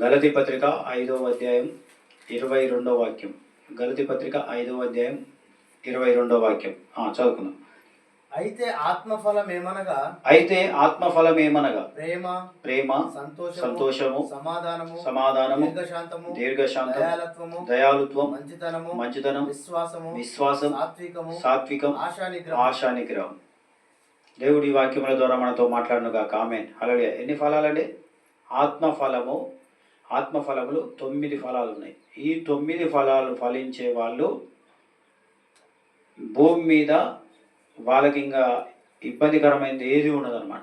గలతి పత్రిక ఐదవ అధ్యాయం ఇరవై రెండో వాక్యం. గలతి పత్రిక ఐదవ అధ్యాయం ఇరవై రెండో వాక్యం. ఆ, చదువుకుందాం. అయితే ఆత్మఫలం ఏమనగా? అయితే ఆత్మఫలం ఏమనగా? ప్రేమ ప్రేమ సంతోషము సంతోషము సమాధానము సమాధానము దీర్ఘశాంతము దీర్ఘశాంతం దయాలత్వము దయాలుత్వం మంచితనము మంచితనం విశ్వాసము విశ్వాసం సాత్వికము సాత్వికం ఆశా నిగ్రహం ఆశా నిగ్రహం దేవుడి వాక్యముల ద్వారా మనతో మాట్లాడునుగా కామెంట్ అలాగే ఎన్ని ఫలాలండి? ఆత్మఫలము ఆత్మఫలములు తొమ్మిది ఫలాలు ఉన్నాయి. ఈ తొమ్మిది ఫలాలు ఫలించే వాళ్ళు భూమి మీద వాళ్ళకి ఇంకా ఇబ్బందికరమైనది ఏది ఉండదన్నమాట.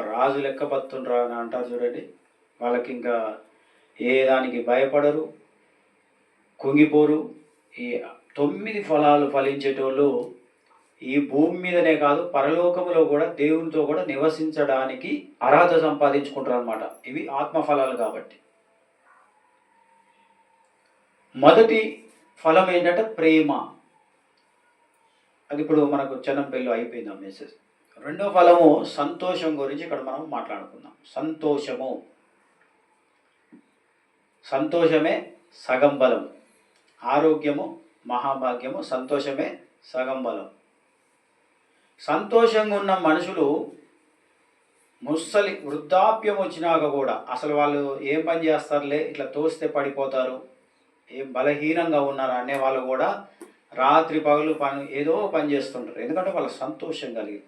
రాజు లెక్క బతుండ్రా అని అంటారు చూడండి. వాళ్ళకి ఇంకా ఏ దానికి భయపడరు కుంగిపోరు. ఈ తొమ్మిది ఫలాలు ఫలించేటోళ్ళు ఈ భూమి మీదనే కాదు పరలోకములో కూడా దేవునితో కూడా నివసించడానికి అర్హత సంపాదించుకుంటారు అనమాట ఇవి ఆత్మఫలాలు కాబట్టి. మొదటి ఫలం ఏంటంటే ప్రేమ. అది ఇప్పుడు మనకు చెన్నంపల్లి అయిపోయింది ఆ మెసేజ్ రెండో ఫలము సంతోషం గురించి ఇక్కడ మనం మాట్లాడుకుందాం. సంతోషము. సంతోషమే సగం బలం. ఆరోగ్యము మహాభాగ్యము సంతోషమే సగం బలం. సంతోషంగా ఉన్న మనుషులు ముస్సలి వృద్ధాప్యం వచ్చినాక కూడా అసలు వాళ్ళు ఏం పని చేస్తారులే? ఇట్లా తోస్తే పడిపోతారు. ఏం బలహీనంగా ఉన్నారు అనే వాళ్ళు కూడా రాత్రి పగలు పని ఏదో పని చేస్తుంటారు. ఎందుకంటే వాళ్ళకి సంతోషం కలిగింది.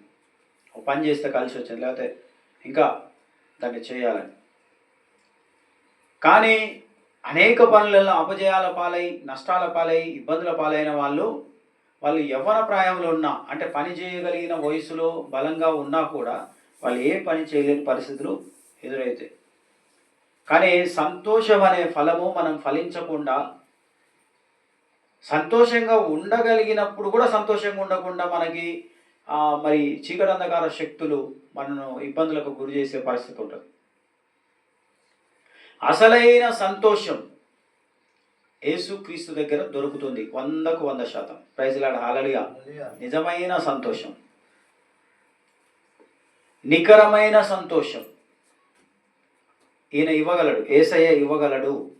ఒక పని చేస్తే కలిసి వచ్చింది. లేకపోతే ఇంకా దాన్ని చేయాలని. కానీ అనేక పనులలో అపజయాల పాలై నష్టాల పాలై ఇబ్బందుల పాలైన వాళ్ళు వాళ్ళు యవ్వన ప్రాయంలో ఉన్నా అంటే పని చేయగలిగిన వయసులో బలంగా ఉన్నా కూడా వాళ్ళు ఏ పని చేయలేని పరిస్థితులు ఎదురైతాయి. కానీ సంతోషం అనే ఫలము మనం ఫలించకుండా సంతోషంగా ఉండగలిగినప్పుడు కూడా సంతోషంగా ఉండకుండా మనకి మరి చీకటంధకార శక్తులు మనను ఇబ్బందులకు గురి చేసే పరిస్థితి ఉంటుంది. అసలైన సంతోషం యేసుక్రీస్తు దగ్గర దొరుకుతుంది. వందకు వంద శాతం. ప్రైజ్లాడ హాలలిగా నిజమైన సంతోషం. నికరమైన సంతోషం. ఈయన ఇవ్వగలడు. ఏసయ్య ఇవ్వగలడు.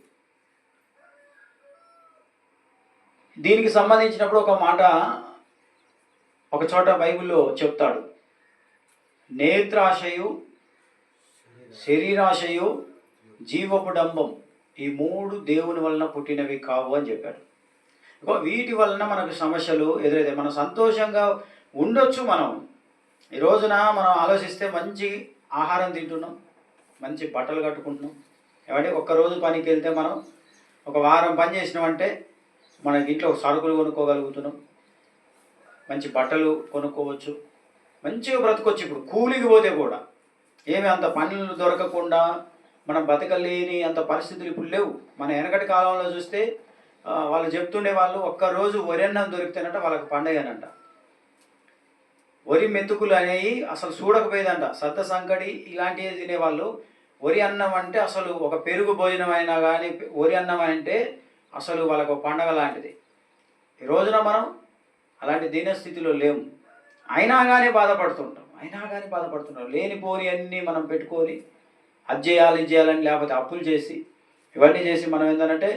దీనికి సంబంధించినప్పుడు ఒక మాట ఒక చోట బైబిల్లో చెప్తాడు. నేత్రాశయు శరీరాశయు జీవపు డంబం. ఈ మూడు దేవుని వలన పుట్టినవి కావు అని చెప్పాడు. ఇంకో వీటి వలన మనకు సమస్యలు ఎదురైతే మనం సంతోషంగా ఉండొచ్చు మనం. ఈ రోజున మనం ఆలోచిస్తే మంచి ఆహారం తింటున్నాం మంచి బట్టలు కట్టుకుంటున్నాం. ఏమంటే ఒక్కరోజు పనికి వెళ్తే మనం ఒక వారం పని చేసినామంటే మన ఇంట్లో సరుకులు కొనుక్కోగలుగుతున్నాం మంచి బట్టలు కొనుక్కోవచ్చు మంచిగా బ్రతకొచ్చు. ఇప్పుడు కూలికి పోతే కూడా ఏమి అంత పనులు దొరకకుండా మనం బతకలేని అంత పరిస్థితులు ఇప్పుడు లేవు. మన వెనకటి కాలంలో చూస్తే వాళ్ళు చెప్తుండే వాళ్ళు ఒక్కరోజు వరి అన్నం దొరికితేనంట వాళ్ళకి పండగనంట. వరి మెతుకులు అనేవి అసలు చూడకపోయేదంట సద్ద సంకటి ఇలాంటివి తినేవాళ్ళు వరి అన్నం అంటే అసలు ఒక పెరుగు భోజనం అయినా కానీ వరి అన్నం అంటే అసలు వాళ్ళకు పండగ లాంటిది. ఈ రోజున మనం అలాంటి దీనస్థితిలో లేము. అయినా కానీ బాధపడుతుంటాం. అయినా కానీ బాధపడుతుంటాం. లేనిపోని అన్నీ మనం పెట్టుకొని అది చేయాలి ఇది చేయాలని లేకపోతే అప్పులు చేసి ఇవన్నీ చేసి మనం ఏంటంటే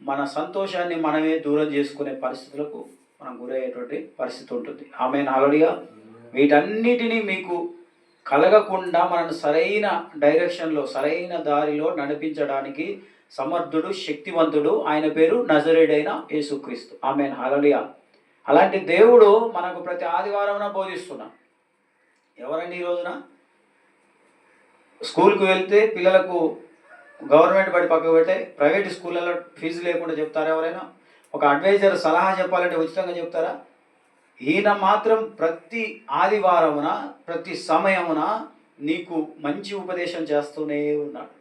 మన సంతోషాన్ని మనమే దూరం చేసుకునే పరిస్థితులకు మనం గురయ్యేటువంటి పరిస్థితి ఉంటుంది. ఆమె నాలుడిగా వీటన్నిటినీ మీకు కలగకుండా మనను సరైన డైరెక్షన్లో సరైన దారిలో నడిపించడానికి సమర్థుడు శక్తివంతుడు ఆయన పేరు నజరేడైన యేసుక్రీస్తు. ఆమె హలలియా అలాంటి దేవుడు మనకు ప్రతి ఆదివారం బోధిస్తున్నా ఎవరండి ఈ రోజున? స్కూల్కి వెళ్తే పిల్లలకు గవర్నమెంట్ బడి పక్కకు పెడితే ప్రైవేట్ స్కూళ్ళలో ఫీజు లేకుండా చెప్తారా ఎవరైనా? ఒక అడ్వైజర్ సలహా చెప్పాలంటే ఉచితంగా చెప్తారా? ఈయన మాత్రం ప్రతి ఆదివారమున ప్రతి సమయమున నీకు మంచి ఉపదేశం చేస్తూనే ఉన్నాడు.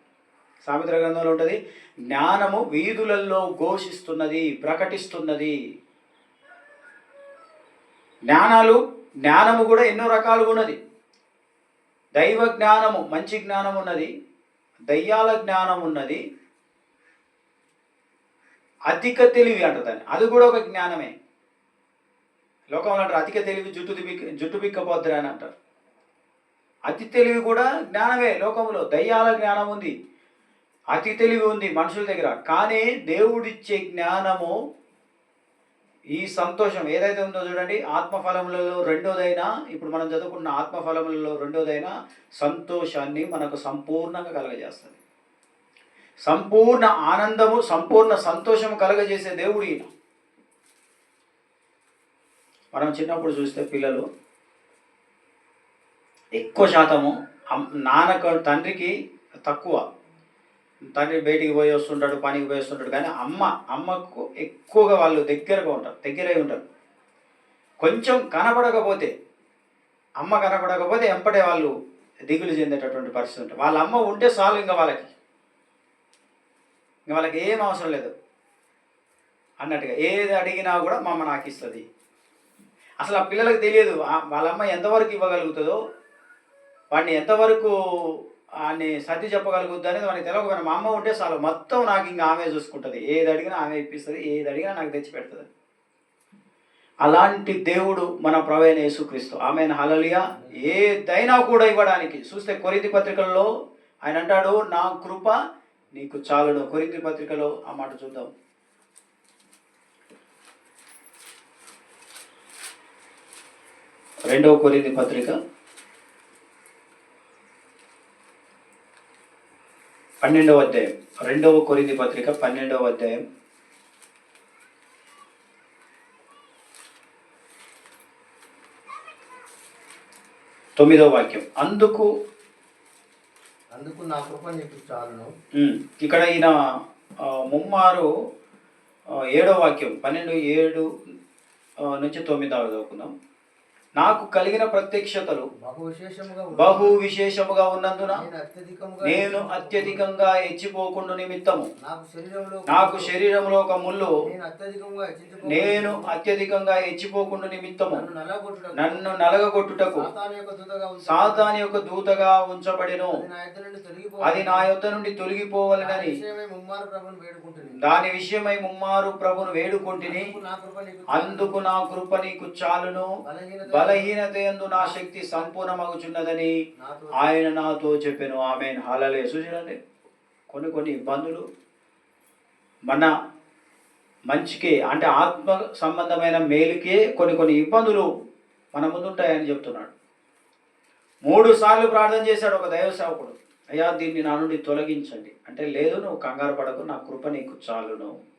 సామిత్ర గ్రంథంలో ఉంటుంది జ్ఞానము వీధులలో ఘోషిస్తున్నది ప్రకటిస్తున్నది. జ్ఞానాలు జ్ఞానము కూడా ఎన్నో రకాలుగా ఉన్నది. దైవ జ్ఞానము మంచి జ్ఞానం ఉన్నది దయ్యాల జ్ఞానం ఉన్నది. అధిక తెలివి అంట దాన్ని. అది కూడా ఒక జ్ఞానమే. లోకంలో అంటారు అధిక తెలివి జుట్టు బిక్క జుట్టు బిక్కపోద్దురా అని అంటారు. అతి తెలివి కూడా జ్ఞానమే లోకంలో దయ్యాల జ్ఞానం ఉంది. అతి తెలివి ఉంది మనుషుల దగ్గర. కానీ దేవుడిచ్చే జ్ఞానము ఈ సంతోషం ఏదైతే ఉందో చూడండి ఆత్మఫలములలో రెండోదైనా ఇప్పుడు మనం చదువుకున్న ఆత్మఫలములలో రెండోదైనా సంతోషాన్ని మనకు సంపూర్ణంగా కలగజేస్తుంది. సంపూర్ణ ఆనందము సంపూర్ణ సంతోషం కలగజేసే దేవుడు ఈయన. మనం చిన్నప్పుడు చూస్తే పిల్లలు ఎక్కువ శాతము నాన్న తండ్రికి తక్కువ. తండ్రి బయటికి పోయి వస్తుంటాడు పనికి పోయి వస్తుంటాడు. కానీ అమ్మ అమ్మకు ఎక్కువగా వాళ్ళు దగ్గరగా ఉంటారు దగ్గరై ఉంటారు. కొంచెం కనపడకపోతే అమ్మ కనపడకపోతే ఎంపటే వాళ్ళు దిగులు చెందేటటువంటి పరిస్థితి ఉంటుంది. వాళ్ళ అమ్మ ఉంటే చాలు ఇంకా వాళ్ళకి. ఇంకా వాళ్ళకి ఏం అవసరం లేదు. అన్నట్టుగా ఏది అడిగినా కూడా మా అమ్మ నాకు ఇస్తుంది. అసలు ఆ పిల్లలకు తెలియదు వాళ్ళ అమ్మ ఎంతవరకు ఇవ్వగలుగుతుందో వాడిని ఎంతవరకు అని సర్ది చెప్పగలుగుద్ది అనేది మనకి తెలియకపోయినా మా అమ్మ ఉంటే చాలు. మొత్తం నాకు ఇంకా ఆమె చూసుకుంటుంది. ఏది అడిగినా ఆమె ఇప్పిస్తుంది. ఏది అడిగినా నాకు తెచ్చి పెడుతుంది. అలాంటి దేవుడు మన ప్రవేణ యేసుక్రీస్తు. ఆమె హలలియా ఏదైనా కూడా ఇవ్వడానికి. చూస్తే కొరింది పత్రికల్లో ఆయన అంటాడు నా కృప నీకు చాలును. కొరింది పత్రికలో ఆ మాట చూద్దాం. రెండవ కొరింది పత్రిక. పన్నెండవ అధ్యాయం. రెండవ కొరింది పత్రిక పన్నెండవ అధ్యాయం. తొమ్మిదవ వాక్యం. అందుకు అందుకు నా కృప నీకు చాలును. ఇక్కడ ఈయన ముమ్మారు ఏడో వాక్యం. పన్నెండు ఏడు నుంచి తొమ్మిది దాకా చదువుకుందాం. నాకు కలిగిన ప్రత్యక్షతలు బహు విశేషముగా ఉన్నందున నేను అత్యధికంగా హెచ్చిపోకుండా నిమిత్తము. నాకు శరీరంలో ఒక ముళ్ళు. నేను అత్యధికంగా హెచ్చించుకో నేను అత్యధికంగా హెచ్చిపోకుండా నిమిత్తము. నన్ను నలగొట్టుటకు సాతాను యొక్క దూతగా యొక్క ఉంచబడెను. అది నా యొద్ద నుండి తొలగిపో అది నా యొద్ద నుండి తొలగిపోవాలనని. విషయమై ముమ్మారు ప్రభుని వేడుకుంటుంది దాని విషయమై ముమ్మారు ప్రభును వేడుకొంటిని. అందుకు నా కృప నీకు చాలును. బలహీనత యందు నా శక్తి సంపూర్ణమగుచున్నదని ఆయన నాతో చెప్పాను. ఆమె హలలే చూసినండి కొన్ని కొన్ని ఇబ్బందులు. మన మంచికే అంటే ఆత్మ సంబంధమైన మేలుకే కొన్ని కొన్ని ఇబ్బందులు మన ముందుంటాయని చెప్తున్నాడు. మూడు సార్లు ప్రార్థన చేశాడు ఒక దైవ సేవకుడు. అయ్యా దీన్ని నా నుండి తొలగించండి. అంటే లేదు నువ్వు కంగారు పడకు నా కృప నీకు చాలును.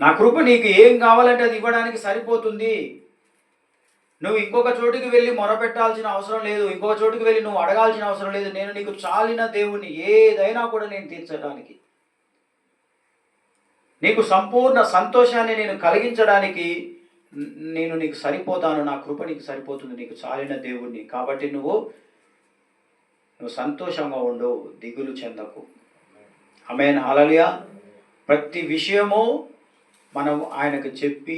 నా కృప నీకు ఏం కావాలంటే అది ఇవ్వడానికి సరిపోతుంది. నువ్వు ఇంకొక చోటుకి వెళ్ళి మొరపెట్టాల్సిన అవసరం లేదు. ఇంకొక చోటుకి వెళ్ళి నువ్వు అడగాల్సిన అవసరం లేదు. నేను నీకు చాలిన దేవుని ఏదైనా కూడా నేను తీర్చడానికి. నీకు సంపూర్ణ సంతోషాన్ని నేను కలిగించడానికి నేను నీకు సరిపోతాను. నా కృప నీకు సరిపోతుంది. నీకు చాలిన దేవుణ్ణి. కాబట్టి నువ్వు నువ్వు సంతోషంగా ఉండు. దిగులు చెందకు. ఆమెన్. అలలియా ప్రతి విషయము మనం ఆయనకు చెప్పి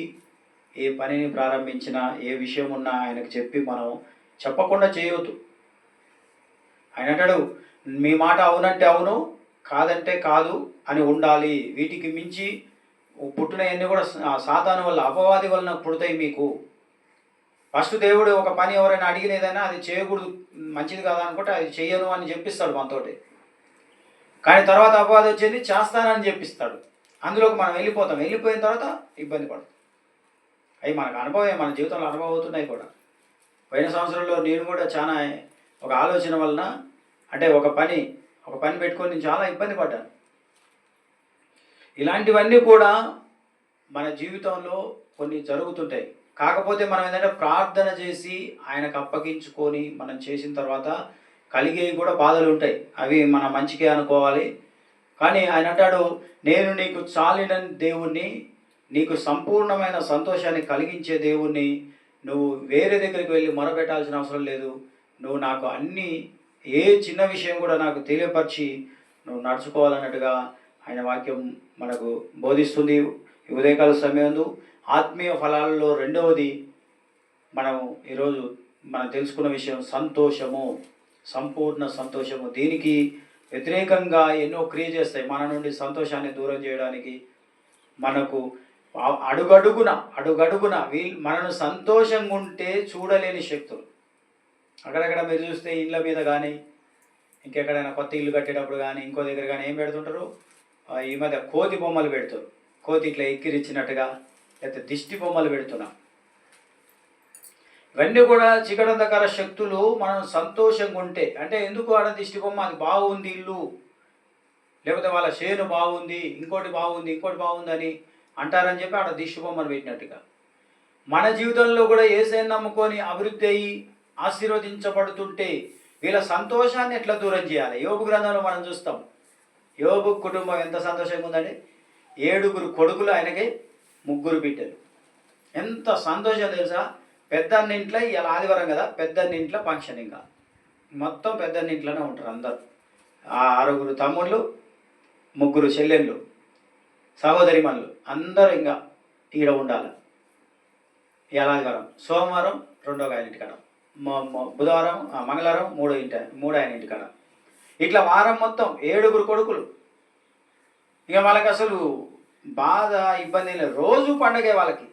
ఏ పనిని ప్రారంభించినా ఏ విషయం ఉన్నా ఆయనకు చెప్పి మనం చెప్పకుండా చేయవద్దు. ఆయన అంటాడు మీ మాట అవునంటే అవును కాదంటే కాదు అని ఉండాలి. వీటికి మించి పుట్టినవన్నీ కూడా సాతాను వల్ల అపవాది వలన పుడతాయి మీకు. ఫస్ట్ దేవుడు ఒక పని ఎవరైనా అడిగిన ఏదైనా అది చేయకూడదు మంచిది కాదు అనుకుంటే అది చేయను అని చెప్పిస్తాడు మనతోటి. కానీ తర్వాత అపవాది వచ్చేది చేస్తానని చెప్పిస్తాడు. అందులోకి మనం వెళ్ళిపోతాం. వెళ్ళిపోయిన తర్వాత ఇబ్బంది పడతాం. అవి మనకు అనుభవం మన జీవితంలో అనుభవం అవుతున్నాయి కూడా. పోయిన సంవత్సరంలో నేను కూడా చాలా ఒక ఆలోచన వలన అంటే ఒక పని ఒక పని పెట్టుకొని నేను చాలా ఇబ్బంది పడ్డాను. ఇలాంటివన్నీ కూడా మన జీవితంలో కొన్ని జరుగుతుంటాయి. కాకపోతే మనం ఏంటంటే ప్రార్థన చేసి ఆయనకు అప్పగించుకొని మనం చేసిన తర్వాత కలిగేవి కూడా బాధలు ఉంటాయి. అవి మన మంచికే అనుకోవాలి. కానీ ఆయన అంటాడు నేను నీకు చాలిన దేవుణ్ణి నీకు సంపూర్ణమైన సంతోషాన్ని కలిగించే దేవుణ్ణి నువ్వు వేరే దగ్గరికి వెళ్ళి మొరపెట్టాల్సిన అవసరం లేదు. నువ్వు నాకు అన్ని ఏ చిన్న విషయం కూడా నాకు తెలియపరిచి నువ్వు నడుచుకోవాలన్నట్టుగా ఆయన వాక్యం మనకు బోధిస్తుంది. ఉదయకాల సమయంలో ఆత్మీయ ఫలాలలో రెండవది మనం ఈరోజు మనం తెలుసుకున్న విషయం సంతోషము సంపూర్ణ సంతోషము. దీనికి వ్యతిరేకంగా ఎన్నో క్రియ చేస్తాయి. మన నుండి సంతోషాన్ని దూరం చేయడానికి మనకు అడుగడుగున అడుగడుగున వీ మనను సంతోషంగా ఉంటే చూడలేని శక్తులు. అక్కడక్కడ మీరు చూస్తే ఇండ్ల మీద కానీ ఇంకెక్కడైనా కొత్త ఇల్లు కట్టేటప్పుడు కానీ ఇంకో దగ్గర కానీ ఏం పెడుతుంటారు? ఈ మధ్య కోతి బొమ్మలు పెడుతారు కోతి ఇట్లా ఎక్కిరిచ్చినట్టుగా లేకపోతే దిష్టి బొమ్మలు పెడుతున్నాం. ఇవన్నీ కూడా చికడంధకర శక్తులు మనం సంతోషంగా ఉంటే అంటే ఎందుకు ఆడ దిష్టి బొమ్మ? అది బాగుంది ఇల్లు. లేకపోతే వాళ్ళ చేను బాగుంది ఇంకోటి బాగుంది ఇంకోటి బాగుందని అంటారని చెప్పి ఆడ దిష్టి బొమ్మను పెట్టినట్టుగా. మన జీవితంలో కూడా ఏసైని నమ్ముకొని అభివృద్ధి అయ్యి ఆశీర్వదించబడుతుంటే వీళ్ళ సంతోషాన్ని ఎట్లా దూరం చేయాలి? యోగు గ్రంథంలో మనం చూస్తాం. యోగు కుటుంబం ఎంత సంతోషంగా ఉందండి ఏడుగురు కొడుకులు ఆయనకి ముగ్గురు బిడ్డలు. ఎంత సంతోషం తెలుసా? పెద్దన్న ఇంట్లో ఇలా ఆదివారం కదా పెద్దన్న ఇంట్లో ఫంక్షన్ ఇంకా. మొత్తం పెద్దన్న ఇంట్లోనే ఉంటారు అందరు. ఆ ఆరుగురు తమ్ముళ్ళు ముగ్గురు చెల్లెళ్ళు సహోదరిమణులు అందరూ ఇంకా ఈడ ఉండాలి. ఇలా ఆదివారం. సోమవారం రెండో ఆయన ఇంటికాడ. బుధవారం మంగళవారం మూడో ఇంటి మూడో ఆయన ఇంటికాడ. ఇట్లా వారం మొత్తం ఏడుగురు కొడుకులు. ఇక వాళ్ళకి అసలు బాధ ఇబ్బంది లేదు. రోజు పండగే వాళ్ళకి.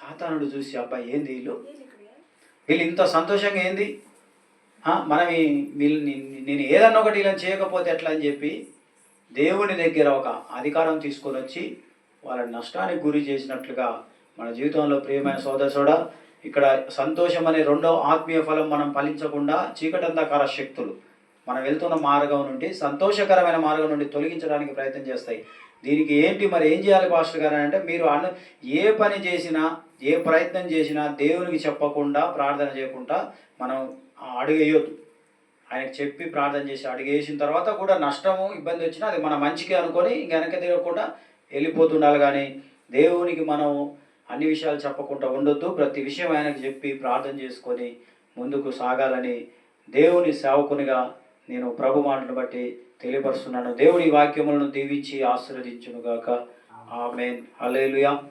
సాతానుడు చూసి అబ్బాయి ఏంది వీళ్ళు? వీళ్ళు? ఇంత సంతోషంగా ఏంది? మనం వీళ్ళని నేను ఏదన్నా ఒకటి ఇలా చేయకపోతే ఎట్లా అని చెప్పి దేవుని దగ్గర ఒక అధికారం తీసుకొని వచ్చి వాళ్ళ నష్టానికి గురి చేసినట్లుగా మన జీవితంలో ప్రియమైన సోదరుడ ఇక్కడ సంతోషం అనే రెండో ఆత్మీయ ఫలం మనం ఫలించకుండా చీకటంధకార శక్తులు మనం వెళ్తున్న మార్గం నుండి సంతోషకరమైన మార్గం నుండి తొలగించడానికి ప్రయత్నం చేస్తాయి. దీనికి ఏంటి మరి ఏం చేయాలి పాస్టర్ గారు అంటే మీరు అను ఏ పని చేసినా ఏ ప్రయత్నం చేసినా దేవునికి చెప్పకుండా ప్రార్థన చేయకుండా మనం అడుగేయొద్దు. ఆయనకు చెప్పి ప్రార్థన చేసి అడిగేసిన తర్వాత కూడా నష్టము ఇబ్బంది వచ్చినా అది మన మంచికి అనుకొని ఇంక వెనక తిరగకుండా వెళ్ళిపోతుండాలి. కానీ దేవునికి మనం అన్ని విషయాలు చెప్పకుండా ఉండొద్దు. ప్రతి విషయం ఆయనకు చెప్పి ప్రార్థన చేసుకొని ముందుకు సాగాలని దేవుని సేవకునిగా నేను ప్రభు మాటను బట్టి తెలియపరుస్తున్నాను. దేవుని వాక్యములను దీవించి ఆశీర్వదించునుగాక. ఆమెన్. అలేలుయా